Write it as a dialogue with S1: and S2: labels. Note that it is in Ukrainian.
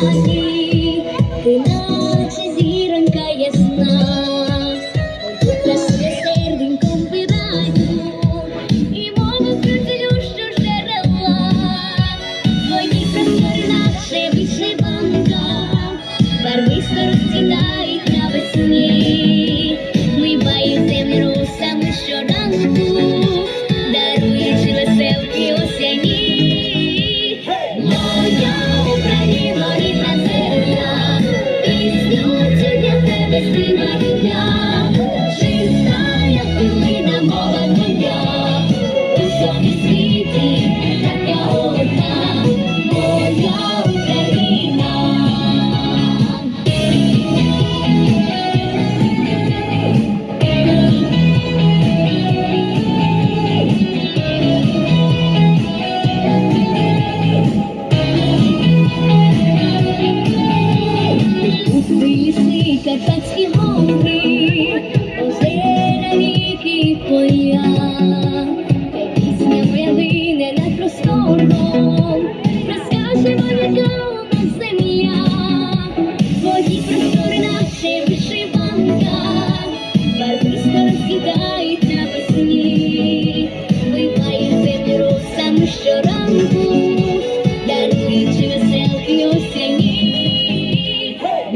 S1: душі, ти наче ясна, красиве серденьком видаю, і мову прицілю, що жерела, твої простори наче вишиванка, барвисто розцвітають на весні. Виїзний катаць і